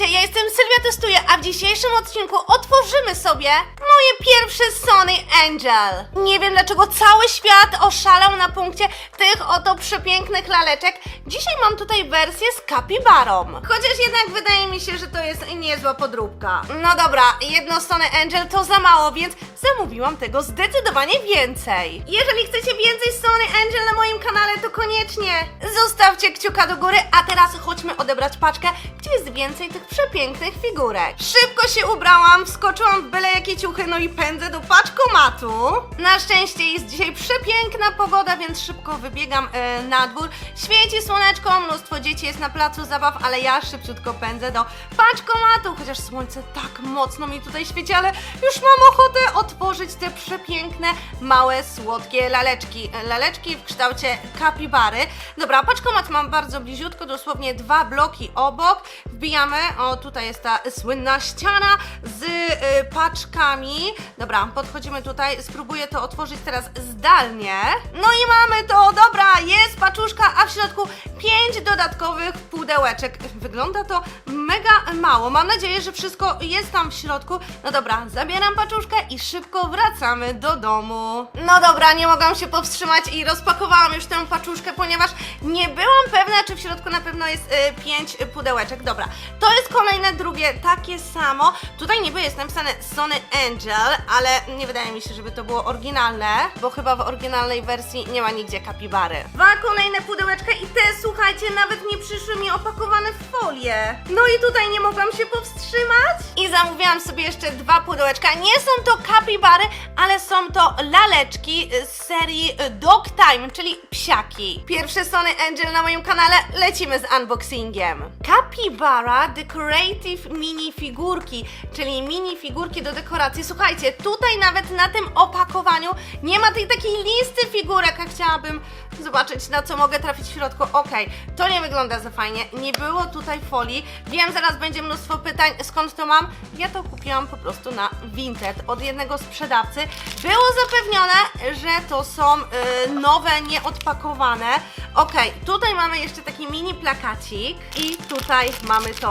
Witajcie, ja jestem Sylwia Testuję, a w dzisiejszym odcinku otworzymy sobie moje pierwsze Sony Angel. Nie wiem dlaczego cały świat oszalał na punkcie tych oto przepięknych laleczek. Dzisiaj mam tutaj wersję z kapibarą. Chociaż jednak wydaje mi się, że to jest niezła podróbka. No dobra, jedno Sony Angel to za mało, więc zamówiłam tego zdecydowanie więcej. Jeżeli chcecie więcej Sony Angel na moim kanale, to koniecznie zostawcie kciuka do góry, a teraz chodźmy odebrać paczkę, gdzie jest więcej tych przepięknych figurek. Szybko się ubrałam, wskoczyłam w byle jakie ciuchy, no i pędzę do paczkomatu. Na szczęście jest dzisiaj przepiękna pogoda, więc szybko wybiegam e, na dwór. Świeci słoneczko, mnóstwo dzieci jest na placu zabaw, ale ja szybciutko pędzę do paczkomatu, chociaż słońce tak mocno mi tutaj świeci, ale już mam ochotę otworzyć te przepiękne, małe, słodkie laleczki. E, Laleczki w kształcie kapibary. Dobra, paczkomat mam bardzo bliziutko, dosłownie dwa bloki obok. Wbijamy, o tutaj jest ta słynna ściana z y, paczkami. Dobra, podchodzimy tutaj, spróbuję to otworzyć teraz zdalnie. No i mamy to, dobra, jest paczuszka, a w środku pięć dodatkowych pudełeczek. Wygląda to mega mało. Mam nadzieję, że wszystko jest tam w środku. No dobra, zabieram paczuszkę i szybko wracamy do domu. No dobra, nie mogłam się powstrzymać i rozpakowałam już tę paczuszkę, ponieważ nie byłam pewna, czy w środku na pewno jest y, pięć pudełeczek. Dobra, to jest kolejne, drugie, takie samo. Tutaj niby jest napisane Sony Angel, ale nie wydaje mi się, żeby to było oryginalne, bo chyba w oryginalnej wersji nie ma nigdzie kapibary. Dwa kolejne pudełeczka i te, słuchajcie, nawet nie przyszły mi opakowane w folię. No i tutaj nie mogłam się powstrzymać i zamówiłam sobie jeszcze dwa pudełeczka. Nie są to kapibary, ale są to laleczki z serii Dog Time, czyli psiaki. Pierwsze Sony Angel na moim kanale, lecimy z unboxingiem. Capybara Decorative Mini Figurki, czyli mini figurki do dekoracji. Słuchajcie, tutaj nawet na tym opakowaniu nie ma tej takiej listy figurek, a chciałabym zobaczyć na co mogę trafić w środku. Okej, to nie wygląda za fajnie, nie było tutaj folii. Wiem, zaraz będzie mnóstwo pytań, skąd to mam. Ja to kupiłam po prostu na Vinted od jednego sprzedawcy. Było zapewnione, że to są y, nowe, nieodpakowane. Okej, tutaj mamy jeszcze taki mini plakacik i tutaj mamy to.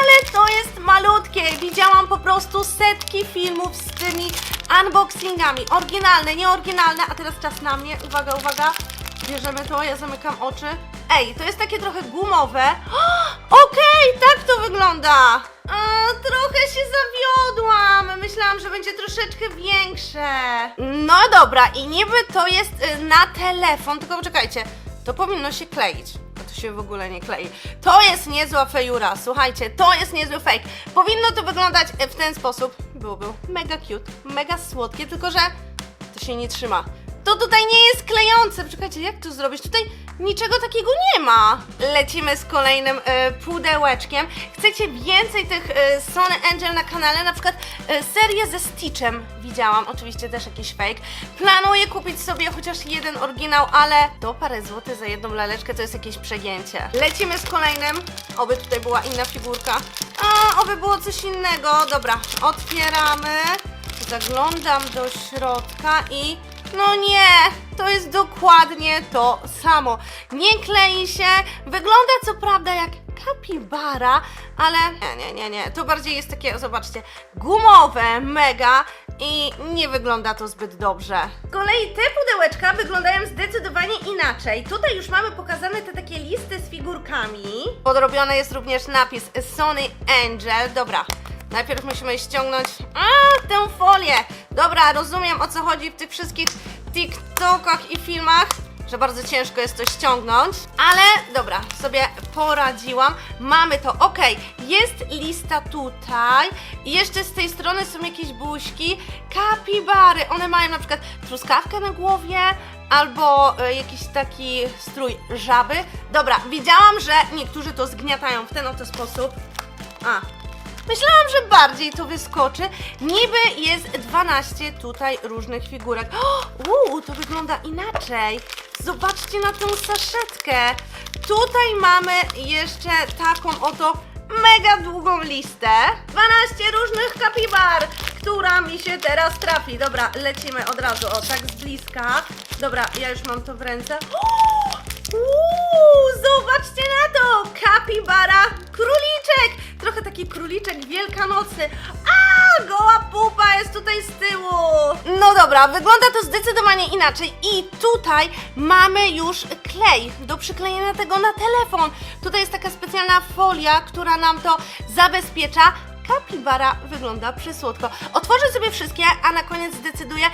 Ale to jest malutkie. Widziałam po prostu setki filmów z tymi unboxingami. Oryginalne, nieoryginalne, a teraz czas na mnie. Uwaga, uwaga. Bierzemy to, ja zamykam oczy. Ej, to jest takie trochę gumowe. Okej, tak to wygląda. A, trochę się zawiodłam. Myślałam, że będzie troszeczkę większe. No dobra, i niby to jest y, na telefon, tylko poczekajcie, to powinno się kleić. A to się w ogóle nie klei. To jest niezła fejura, słuchajcie, to jest niezły fake. Powinno to wyglądać y, w ten sposób. Byłoby mega cute, mega słodkie, tylko że to się nie trzyma. To tutaj nie jest klejące. Poczekajcie, jak to zrobić? Tutaj niczego takiego nie ma. Lecimy z kolejnym e, pudełeczkiem. Chcecie więcej tych e, Sony Angel na kanale? Na przykład e, serię ze Stitchem widziałam. Oczywiście też jakiś fake. Planuję kupić sobie chociaż jeden oryginał, ale to parę złotych za jedną laleczkę to jest jakieś przegięcie. Lecimy z kolejnym. Oby tutaj była inna figurka. A, oby było coś innego. Dobra, otwieramy. Zaglądam do środka i no nie, to jest dokładnie to samo. Nie klei się, wygląda co prawda jak kapibara, ale nie, nie, nie, nie, to bardziej jest takie, zobaczcie, gumowe, mega i nie wygląda to zbyt dobrze. Z kolei te pudełeczka wyglądają zdecydowanie inaczej. Tutaj już mamy pokazane te takie listy z figurkami. Podrobiony jest również napis Sony Angel. Dobra, Najpierw musimy ściągnąć a, tę folię. Dobra, rozumiem o co chodzi w tych wszystkich TikTokach i filmach, że bardzo ciężko jest to ściągnąć, ale dobra, sobie poradziłam. Mamy to, ok, jest lista tutaj. I jeszcze z tej strony są jakieś buźki. Kapibary, one mają na przykład truskawkę na głowie, albo e, jakiś taki strój żaby. Dobra, widziałam, że niektórzy to zgniatają w ten oto sposób. A, Myślałam, że bardziej to wyskoczy. Niby jest 12 tutaj różnych figurek. O, Uuu, to wygląda inaczej. Zobaczcie na tą saszetkę. Tutaj mamy jeszcze taką oto mega długą listę. 12 różnych kapibar, która mi się teraz trafi. Dobra, lecimy od razu, o tak z bliska. Dobra, ja już mam to w ręce. Uuu, zobaczcie na to! Kapibara, króliczek! Trochę taki króliczek wielkanocny. A, goła pupa jest tutaj z tyłu. No dobra, wygląda to zdecydowanie inaczej. I tutaj mamy już klej do przyklejenia tego na telefon. Tutaj jest taka specjalna folia, która nam to zabezpiecza. Kapibara wygląda przysłodko. Otworzę sobie wszystkie, a na koniec zdecyduję,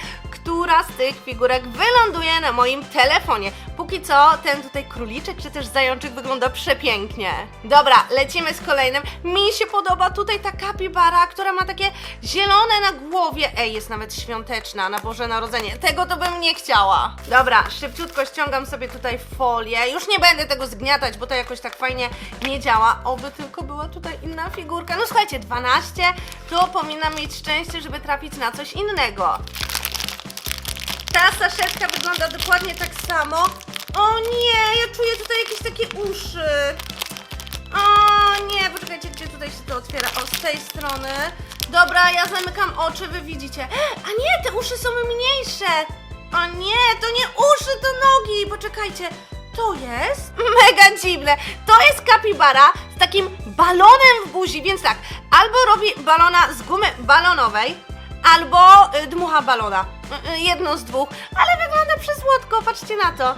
która z tych figurek wyląduje na moim telefonie. Póki co ten tutaj króliczek czy też zajączek wygląda przepięknie. Dobra, lecimy z kolejnym. Mi się podoba tutaj ta kapibara, która ma takie zielone na głowie. Ej, jest nawet świąteczna na Boże Narodzenie. Tego to bym nie chciała. Dobra, szybciutko ściągam sobie tutaj folię. Już nie będę tego zgniatać, bo to jakoś tak fajnie nie działa. Oby tylko była tutaj inna figurka. No słuchajcie, 12 to powinnam mieć szczęście, żeby trafić na coś innego. Ta saszetka wygląda dokładnie tak samo. O nie, ja czuję tutaj jakieś takie uszy. O nie, poczekajcie, gdzie tutaj się to otwiera? O, z tej strony. Dobra, ja zamykam oczy, wy widzicie. A nie, te uszy są mniejsze. O nie, to nie uszy, to nogi. Poczekajcie, to jest mega dziwne. To jest kapibara z takim balonem w buzi, więc tak, albo robi balona z gumy balonowej, albo y, dmucha balona. Y, Jedno z dwóch, ale wygląda przysłodko, patrzcie na to.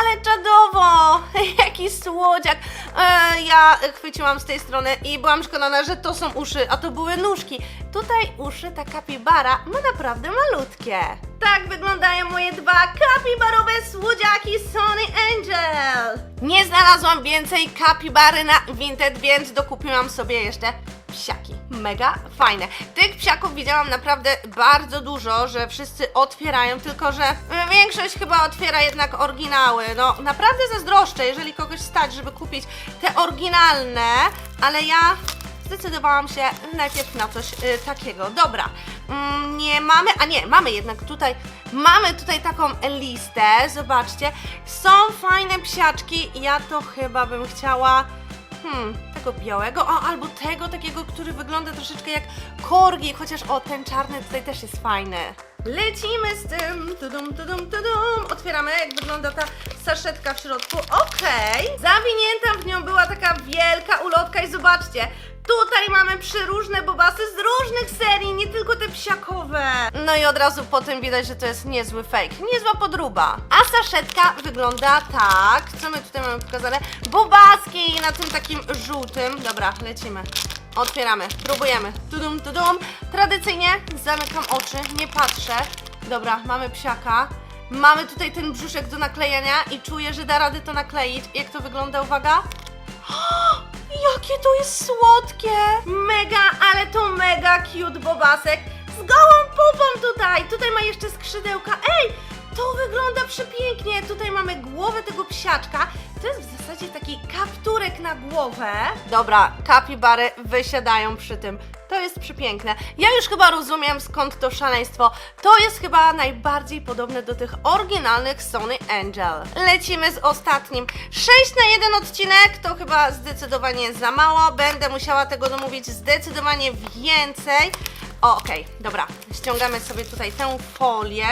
Ale czadowo! Jaki słodziak! E, ja chwyciłam z tej strony i byłam przekonana, że to są uszy, a to były nóżki. Tutaj uszy ta kapibara ma naprawdę malutkie. Tak wyglądają moje dwa kapibarowe słodziaki Sony Angel. Nie znalazłam więcej kapibary na Vinted, więc dokupiłam sobie jeszcze psiaki. Mega fajne. Tych psiaków widziałam naprawdę bardzo dużo, że wszyscy otwierają, tylko że większość chyba otwiera jednak oryginały. No naprawdę zazdroszczę, jeżeli kogoś stać, żeby kupić te oryginalne, ale ja zdecydowałam się najpierw na coś y, takiego. Dobra, mm, nie mamy, a nie, mamy jednak tutaj, mamy tutaj taką listę, zobaczcie. Są fajne psiaczki, ja to chyba bym chciała Hmm, tego białego, albo tego takiego, który wygląda troszeczkę jak korgi, chociaż o, ten czarny tutaj też jest fajny. Lecimy z tym, tudum, tudum, tudum. Otwieramy, jak wygląda ta saszetka w środku. Okej, zawinięta w nią była taka wielka ulotka i zobaczcie, Tutaj mamy przeróżne bobasy z różnych serii, nie tylko te psiakowe. No i od razu po tym widać, że to jest niezły fake, niezła podruba. A saszetka wygląda tak. Co my tutaj mamy pokazane? Bobaski na tym takim żółtym. Dobra, lecimy. Otwieramy, próbujemy. Tudum, tudum. Tradycyjnie zamykam oczy, nie patrzę. Dobra, mamy psiaka. Mamy tutaj ten brzuszek do naklejenia i czuję, że da radę to nakleić. Jak to wygląda, uwaga? Jakie to jest słodkie! Mega, ale to mega cute bobasek z gołą pupą tutaj! Tutaj ma jeszcze skrzydełka. Ej, to wygląda przepięknie! Tutaj mamy głowę tego psiaczka. To jest w zasadzie taki kapturek na głowę. Dobra, kapibary wysiadają przy tym. To jest przepiękne. Ja już chyba rozumiem skąd to szaleństwo. To jest chyba najbardziej podobne do tych oryginalnych Sony Angel. Lecimy z ostatnim. 6 na 1 odcinek to chyba zdecydowanie za mało. Będę musiała tego domówić zdecydowanie więcej. O, okej, dobra. Ściągamy sobie tutaj tę folię.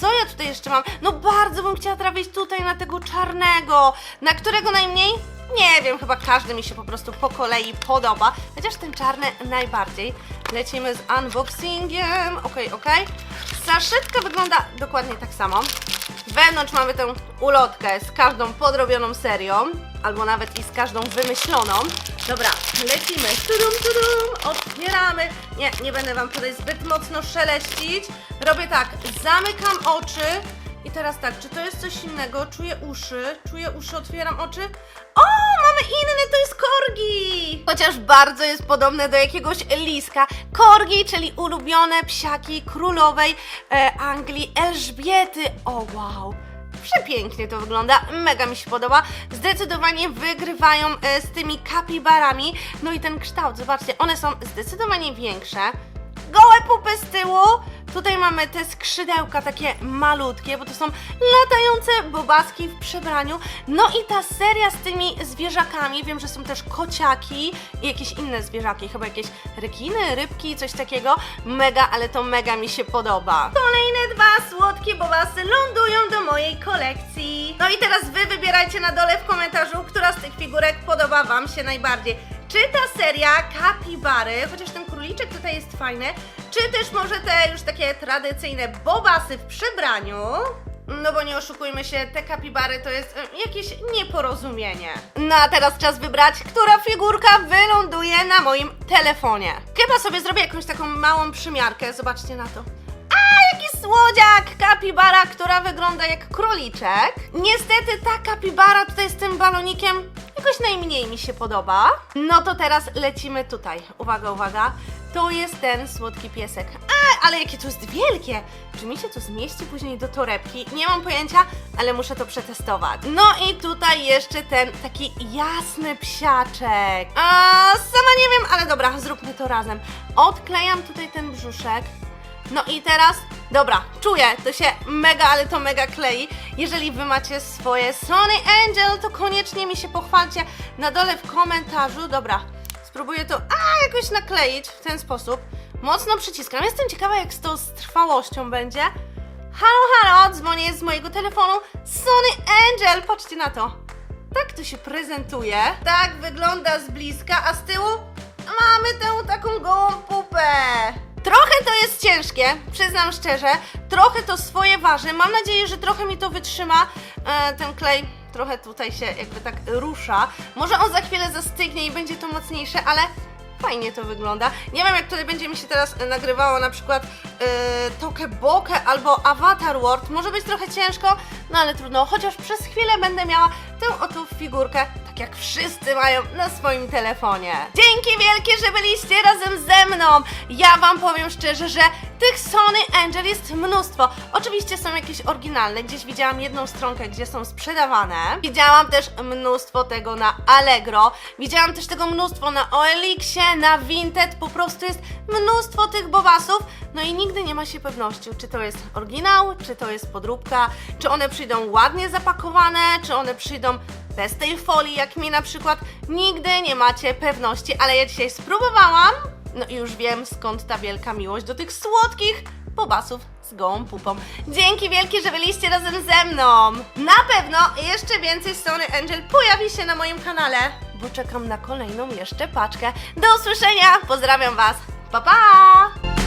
Co ja tutaj jeszcze mam? No bardzo bym chciała trafić tutaj na tego czarnego. Na którego najmniej? Nie wiem, chyba każdy mi się po prostu po kolei podoba. Chociaż ten czarny najbardziej. Lecimy z unboxingiem. Okej, okej. Saszetka wygląda dokładnie tak samo. Wewnątrz mamy tę ulotkę z każdą podrobioną serią, albo nawet i z każdą wymyśloną. Dobra, lecimy. Tudum, tudum, otwieramy. Nie, nie będę Wam tutaj zbyt mocno szeleścić. Robię tak, zamykam oczy. I teraz tak, czy to jest coś innego? Czuję uszy, czuję uszy, otwieram oczy. O, mamy inny, to jest korgi! Chociaż bardzo jest podobne do jakiegoś liska. Korgi, czyli ulubione psiaki królowej e, Anglii Elżbiety. O, wow! Przepięknie to wygląda, mega mi się podoba. Zdecydowanie wygrywają e, z tymi kapibarami. No i ten kształt, zobaczcie, one są zdecydowanie większe. Gołe pupy z tyłu. Tutaj mamy te skrzydełka takie malutkie, bo to są latające bobaski w przebraniu. No i ta seria z tymi zwierzakami, wiem, że są też kociaki i jakieś inne zwierzaki, chyba jakieś rekiny, rybki, coś takiego. Mega, ale to mega mi się podoba. Kolejne dwa słodkie bobasy lądują do mojej kolekcji. No i teraz wy wybierajcie na dole w komentarzu, która z tych figurek podoba wam się najbardziej. czy ta seria kapibary, chociaż ten króliczek tutaj jest fajny, czy też może te już takie tradycyjne bobasy w przebraniu? No bo nie oszukujmy się, te kapibary to jest e, jakieś nieporozumienie. No a teraz czas wybrać, która figurka wyląduje na moim telefonie. Chyba sobie zrobię jakąś taką małą przymiarkę, zobaczcie na to. Jaki słodziak! Kapibara, która wygląda jak króliczek. Niestety ta kapibara tutaj z tym balonikiem jakoś najmniej mi się podoba. No to teraz lecimy tutaj. Uwaga, uwaga. To jest ten słodki piesek. A, ale jakie to jest wielkie! Czy mi się to zmieści później do torebki? Nie mam pojęcia, ale muszę to przetestować. No i tutaj jeszcze ten taki jasny psiaczek. A, sama nie wiem, ale dobra, zróbmy to razem. Odklejam tutaj ten brzuszek. No i teraz, dobra, czuję, to się mega, ale to mega klei. Jeżeli wy macie swoje Sony Angel, to koniecznie mi się pochwalcie na dole w komentarzu. Dobra, spróbuję to a, jakoś nakleić w ten sposób. Mocno przyciskam. Jestem ciekawa, jak z tą z trwałością będzie. Halo, halo, dzwonię z mojego telefonu. Sony Angel, patrzcie na to. Tak to się prezentuje. Tak wygląda z bliska, a z tyłu mamy tę taką gołą pupę. Trochę to jest ciężkie, przyznam szczerze. Trochę to swoje waży. Mam nadzieję, że trochę mi to wytrzyma. E, ten klej trochę tutaj się jakby tak rusza. Może on za chwilę zastygnie i będzie to mocniejsze, ale fajnie to wygląda. Nie wiem, jak tutaj będzie mi się teraz e, nagrywało na przykład e, Toke Boke albo Avatar World. Może być trochę ciężko, no ale trudno. Chociaż przez chwilę będę miała tę oto figurkę, tak jak wszyscy mają na swoim telefonie. Dzięki wielkie, że byliście razem ze mną. Ja Wam powiem szczerze, że tych Sony Angel jest mnóstwo. Oczywiście są jakieś oryginalne. Gdzieś widziałam jedną stronkę, gdzie są sprzedawane. Widziałam też mnóstwo tego na Allegro. Widziałam też tego mnóstwo na OLX-ie, na Vinted. Po prostu jest mnóstwo tych bobasów. No i nigdy nie ma się pewności, czy to jest oryginał, czy to jest podróbka, czy one przyjdą ładnie zapakowane, czy one przyjdą bez tej folii, jak mi na przykład. Nigdy nie macie pewności, ale ja dzisiaj spróbowałam. No i już wiem skąd ta wielka miłość do tych słodkich bobasów z gołą pupą. Dzięki wielkie, że byliście razem ze mną. Na pewno jeszcze więcej Sony Angel pojawi się na moim kanale, bo czekam na kolejną jeszcze paczkę. Do usłyszenia, pozdrawiam Was. Pa pa!